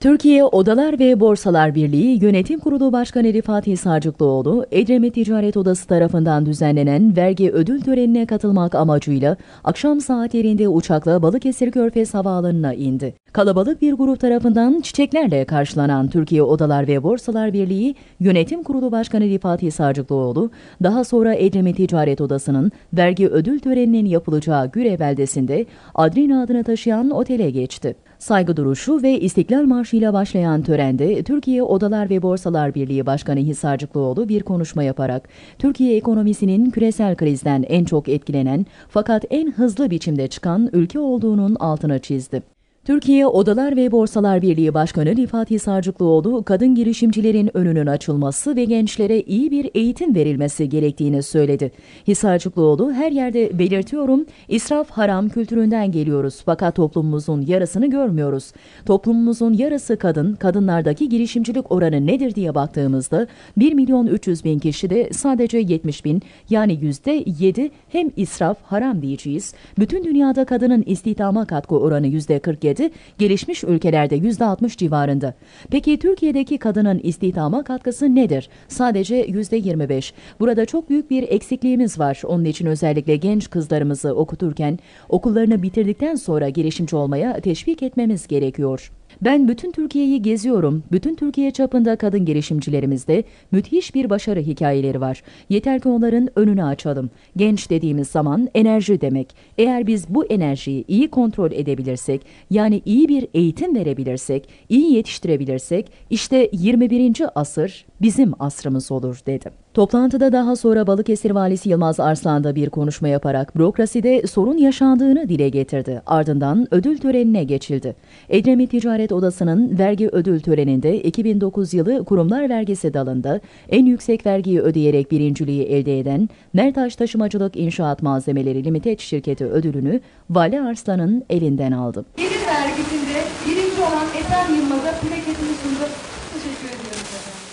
Türkiye Odalar ve Borsalar Birliği Yönetim Kurulu Başkanı Rifat Hisarcıklıoğlu, Edremit Ticaret Odası tarafından düzenlenen vergi ödül törenine katılmak amacıyla akşam saatlerinde uçakla Balıkesir Körfez Havaalanı'na indi. Kalabalık bir grup tarafından çiçeklerle karşılanan Türkiye Odalar ve Borsalar Birliği Yönetim Kurulu Başkanı Rifat Hisarcıklıoğlu, daha sonra Edremit Ticaret Odası'nın vergi ödül töreninin yapılacağı Güre beldesinde Adrin adını taşıyan otele geçti. Saygı duruşu ve İstiklal Marşı ile başlayan törende Türkiye Odalar ve Borsalar Birliği Başkanı Hisarcıklıoğlu bir konuşma yaparak Türkiye ekonomisinin küresel krizden en çok etkilenen fakat en hızlı biçimde çıkan ülke olduğunun altını çizdi. Türkiye Odalar ve Borsalar Birliği Başkanı Rifat Hisarcıklıoğlu, kadın girişimcilerin önünün açılması ve gençlere iyi bir eğitim verilmesi gerektiğini söyledi. Hisarcıklıoğlu, her yerde belirtiyorum, israf haram kültüründen geliyoruz fakat toplumumuzun yarısını görmüyoruz. Toplumumuzun yarısı kadın, kadınlardaki girişimcilik oranı nedir diye baktığımızda 1 milyon 300 bin kişi de sadece 70 bin yani %7 hem israf haram diyeceğiz. Bütün dünyada kadının istihdama katkı oranı %47 ücreti gelişmiş ülkelerde %60 civarında. Peki Türkiye'deki kadının istihdama katkısı nedir? Sadece %25. Burada çok büyük bir eksikliğimiz var. Onun için özellikle genç kızlarımızı okuturken okullarını bitirdikten sonra girişimci olmaya teşvik etmemiz gerekiyor. Ben bütün Türkiye'yi geziyorum. Bütün Türkiye çapında kadın girişimcilerimizde müthiş bir başarı hikayeleri var. Yeter ki onların önünü açalım. Genç dediğimiz zaman enerji demek. Eğer biz bu enerjiyi iyi kontrol edebilirsek, yani iyi bir eğitim verebilirsek, iyi yetiştirebilirsek, işte 21. asır bizim asrımız olur dedim. Toplantıda daha sonra Balıkesir Valisi Yılmaz Arslan da bir konuşma yaparak bürokraside sorun yaşandığını dile getirdi. Ardından ödül törenine geçildi. Edremit Ticaret Odası'nın vergi ödül töreninde 2009 yılı kurumlar vergisi dalında en yüksek vergiyi ödeyerek birinciliği elde eden Mertaş Taşımacılık İnşaat Malzemeleri Limited şirketi ödülünü Vali Arslan'ın elinden aldı. Gelir vergisinde birinci olan Ethem Yılmaz'a plaketini sundu. Teşekkür ediyorum.